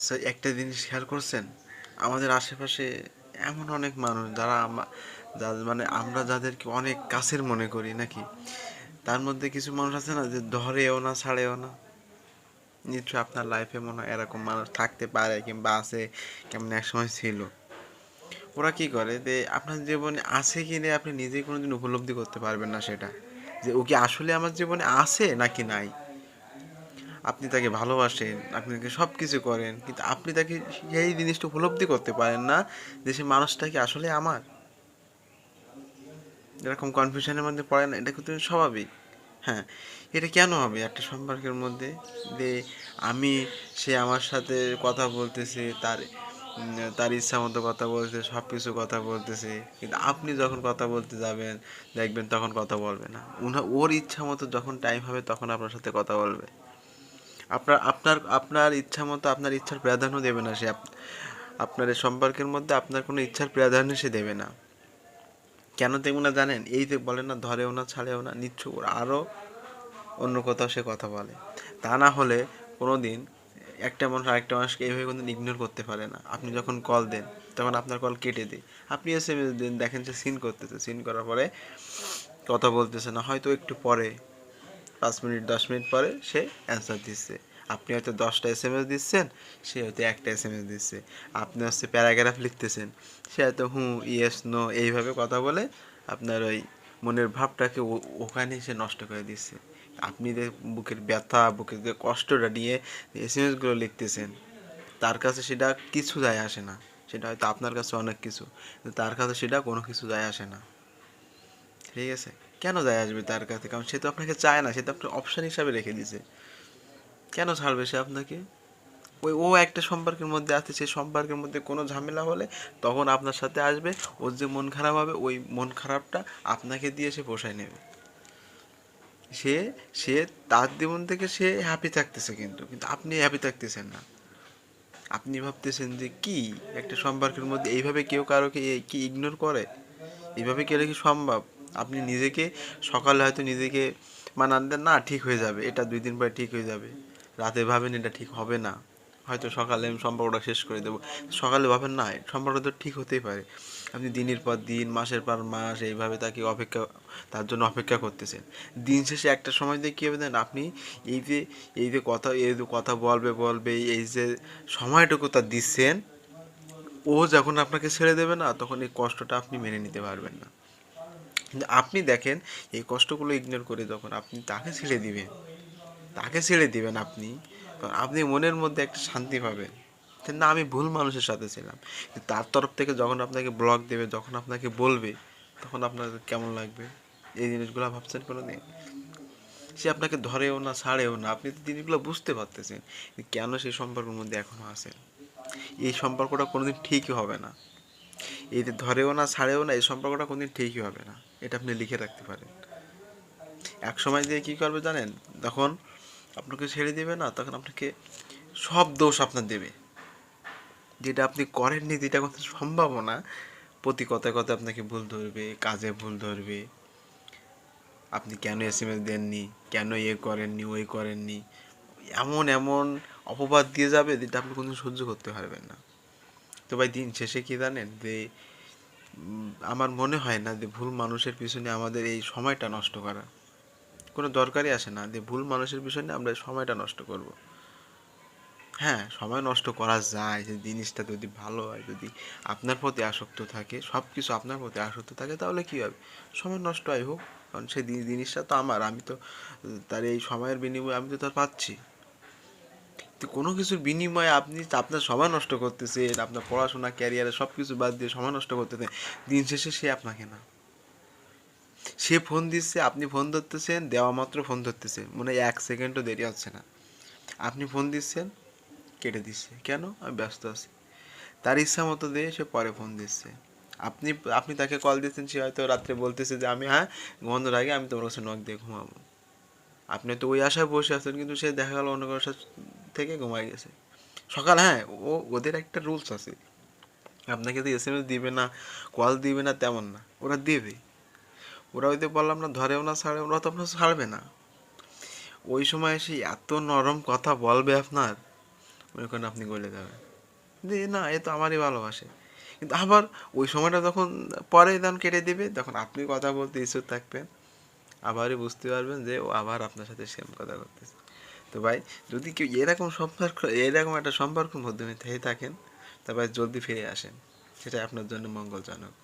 আচ্ছা একটা জিনিস খেয়াল করছেন? আমাদের আশেপাশে এমন অনেক মানুষ যারা আমা- যা- মানে আমরা যাদেরকে অনেক কাছের মনে করি, নাকি? তার মধ্যে কিছু মানুষ আছে না যে ধরেও না, ছাড়েও না? নিশ্চয়ই আপনার লাইফে মনে হয় এরকম মানুষ থাকতে পারে কিংবা আছে, কেমন এক সময় ছিল। ওরা কি করে যে আপনার জীবনে আছে কি নেই আপনি নিজেই কোনোদিন উপলব্ধি করতে পারবেন না সেটা। যে ও কি আসলে আমার জীবনে আছে নাকি নাই? আপনি তাকে ভালোবাসেন, আপনি তাকে সব কিছু করেন, কিন্তু আপনি তাকে সেই জিনিসটা উপলব্ধি করতে পারেন না যে সে মানুষটা কি আসলে আমার? এরকম কনফিউশনের মধ্যে পড়ে না, এটা কিন্তু স্বাভাবিক। হ্যাঁ এটা কেন হবে? একটা সম্পর্কের মধ্যে যে আমি সে আমার সাথে কথা বলতেছে, তার তার ইচ্ছা মতো কথা বলতে সব কিছু কথা বলতেছে, কিন্তু আপনি যখন কথা বলতে যাবেন, দেখবেন তখন কথা বলবে না। ওর ইচ্ছা মতো যখন টাইম হবে, তখন আপনার সাথে কথা বলবে। আপনার আপনার আপনার ইচ্ছা মতো আপনার ইচ্ছার প্রাধান্য দেবে না সে। আপনার সম্পর্কের মধ্যে আপনার কোনো ইচ্ছার প্রাধান্য সে দেবে না। কেন দেবো না জানেন? এই যে বলে না, ধরেও না, ছাড়েও না নিচ্ছ ওর আরও অন্য কোথাও সে কথা বলে। তা না হলে কোনো দিন একটা মানুষ আরেকটা মানুষকে এইভাবে কোনো ইগনোর করতে পারে না। আপনি যখন কল দেন, তখন আপনার কল কেটে দেয়। আপনি এস এম এস দেন, দেখেন সে সিন করতেছে। সিন করার পরে কথা বলতেছে না, হয়তো একটু পরে পাঁচ মিনিট, দশ মিনিট পরে সে অ্যান্সার দিচ্ছে। আপনি হয়তো দশটা এস এম এস দিচ্ছেন, সে হয়তো একটা এস এম এস দিচ্ছে। আপনি হচ্ছে প্যারাগ্রাফ লিখতেছেন, সে হয়তো হুঁ ইয়েস নো এইভাবে কথা বলে আপনার ওই মনের ভাবটাকে ওখানে সে নষ্ট করে দিচ্ছে। আপনি যে বুকের ব্যথা, বুকের যে কষ্টটা নিয়ে এস এম এসগুলো লিখতেছেন, তার কাছে সেটা কিছু যায় আসে না। সেটা হয়তো আপনার কাছে অনেক কিছু তার কাছে সেটা কোনো কিছু যায় আসে না। ঠিক আছে? কেন যায় আসবে তার কাছে? কারণ সে তো আপনাকে চায় না, সে তো আপনার অপশান হিসাবে রেখে দিয়েছে। কেন ছাড়বে সে আপনাকে? ওই, ও একটা সম্পর্কের মধ্যে আছে সেই সম্পর্কের মধ্যে কোনো ঝামেলা হলে তখন আপনার সাথে আসবে, ওর যে মন খারাপ হবে, ওই মন খারাপটা আপনাকে দিয়ে সে পোষায় নেবে। সে সে তার জীবন থেকে সে হ্যাপি থাকতেছে কিন্তু কিন্তু আপনি হ্যাপি থাকতেছেন না। আপনি ভাবতেছেন যে কি? একটা সম্পর্কের মধ্যে এইভাবে কেউ কারোকে কি ইগনোর করে? এইভাবে কেউ কি সম্ভব? আপনি নিজেকে সকালে হয়তো নিজেকে মানান দেন, না, ঠিক হয়ে যাবে। এটা দুই দিন পরে ঠিক হয়ে যাবে। রাতে ভাবেন এটা ঠিক হবে না। হয়তো সকালে আমি সম্পর্কটা শেষ করে দেবো। সকালে ভাবেন না, সম্পর্কটা তো ঠিক হতেই পারে। আপনি দিনের পর দিন, মাসের পর মাস এইভাবে তাকে অপেক্ষা, তার জন্য অপেক্ষা করতেছেন। দিন শেষে একটা সময় দিয়ে কী হবে দেন আপনি এই যে এই যে কথা, এই যে কথা বলবে বলবে, এই যে সময়টুকু তার দিচ্ছেন, ও যখন আপনাকে ছেড়ে দেবে না, তখন এই কষ্টটা আপনি মেনে নিতে পারবেন না। আপনি দেখেন, এই কষ্টগুলো ইগনোর করে যখন আপনি তাকে ছেড়ে দিবেন, তাকে ছেড়ে দিবেন আপনি, তখন আপনি মনের মধ্যে একটা শান্তি পাবেন। না, আমি ভুল মানুষের সাথে ছিলাম। তার তরফ থেকে যখন আপনাকে ব্লক দেবে, যখন আপনাকে বলবে, তখন আপনার কেমন লাগবে? এই জিনিসগুলো ভাবছেন কোনো দিন সে আপনাকে ধরেও না, ছাড়েও না, আপনি তো জিনিসগুলো বুঝতে পারতেছেন কেন সেই সম্পর্কের মধ্যে এখনও আছেন। এই সম্পর্কটা কোনোদিন ঠিকই হবে না। এই ধরেও না, ছাড়েও না, এই সম্পর্কটা কোনোদিন ঠিকই হবে না। এটা আপনি লিখে রাখতে পারেন। এক সময় দিয়ে কী করবে জানেন? তখন আপনাকে ছেড়ে দেবে না, তখন আপনাকে সব দোষ আপনার দেবে। যেটা আপনি করেননি, যেটা করতে সম্ভব না, প্রতি কথায় কথায় আপনাকে ভুল ধরবে, কাজে ভুল ধরবে। আপনি কেন এস এম এস দেননি? কেন ইয়ে করেননি, ওই করেননি? এমন এমন অপবাদ দিয়ে যাবে, যেটা আপনি কোনো সহ্য করতে পারবেন না। তো ভাই দিন শেষে কি জানেন যে আমার মনে হয় না যে ভুল মানুষের পিছনে আমাদের এই সময়টা নষ্ট করা। কোনো দরকারই আসে না যে ভুল মানুষের পিছনে আমরা সময়টা নষ্ট করব। হ্যাঁ সময় নষ্ট করা যায়, যে জিনিসটা যদি ভালো হয়, যদি আপনার প্রতি আসক্ত থাকে সব কিছু আপনার প্রতি আসক্ত থাকে, তাহলে কী হবে? সময় নষ্ট হয় হোক, কারণ সেই জিনিসটা তো আমার, আমি তো, তার এই সময়ের বিনিময়ে আমি তো তার পাচ্ছি। তো কোনো কিছুর বিনিময়ে আপনি আপনার সময় নষ্ট করতেছেন, আপনার পড়াশোনা ক্যারিয়ারে সব কিছু বাদ দিয়ে সময় নষ্ট করতেছেন, দিন শেষে সে আপনাকে না। সে ফোন দিচ্ছে, আপনি ফোন ধরতেছেন, দেওয়া মাত্র ফোন ধরতেছে, মনে এক সেকেন্ডও দেরি হচ্ছে না। আপনি ফোন দিচ্ছেন, কেটে দিচ্ছে। কেন? আমি ব্যস্ত আছি। তার ইচ্ছা মতো দিয়ে সে পরে ফোন দিচ্ছে। আপনি আপনি তাকে কল দিচ্ছেন, সে হয়তো রাত্রে বলতেছে যে, আমি হ্যাঁ ঘুমানোর আগে আমি তোমার কাছে নখ দিয়ে ঘুমাবো। আপনি তো ওই আশায় বসে আছেন, কিন্তু সে দেখা গেল অন্য কারোর সাথে থেকে ঘুমাই গেছে। সকাল হ্যাঁ ও, ওদের একটা রুলস আছে। আপনাকে তো এস এম এস দিবে না কল দিবে না, তেমন না। ওরা দেবে। ওরা ওই বললাম না, ধরেও না ছাড়ে ওরা তো আপনার ছাড়বে না। ওই সময় এসে এত নরম কথা বলবে আপনার করেন আপনি গলে যাবেন। যে না, এ তো আমারই ভালোবাসে। কিন্তু আবার ওই সময়টা যখন পরে যখন কেটে দিবে, তখন আপনি কথা বলতে ইচ্ছুক থাকবেন। আবারই বুঝতে পারবেন যে ও আবার আপনার সাথে সেম কথা করতেছে। তো ভাই, যদি কেউ এরকম সম্পর্ক, এরকম একটা সম্পর্কের মাধ্যমে থেকে থাকেন, তা ভাই জলদি ফিরে আসেন। সেটা আপনার জন্য মঙ্গলজনক।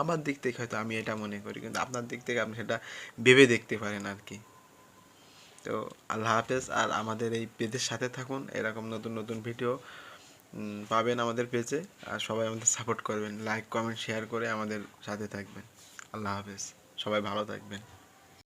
আমার দিক থেকে হয়তো আমি এটা মনে করি, কিন্তু আপনার দিক থেকে আপনি সেটা ভেবে দেখতে পারেন আর কি তো আল্লাহ হাফেজ, আর আমাদের এই পেজের সাথে থাকুন, এরকম নতুন নতুন ভিডিও পাবেন আমাদের পেজে, আর সবাই আমাদের সাপোর্ট করবেন, লাইক, কমেন্ট, শেয়ার করে আমাদের সাথে থাকবেন। আল্লাহ হাফেজ, সবাই ভালো থাকবেন।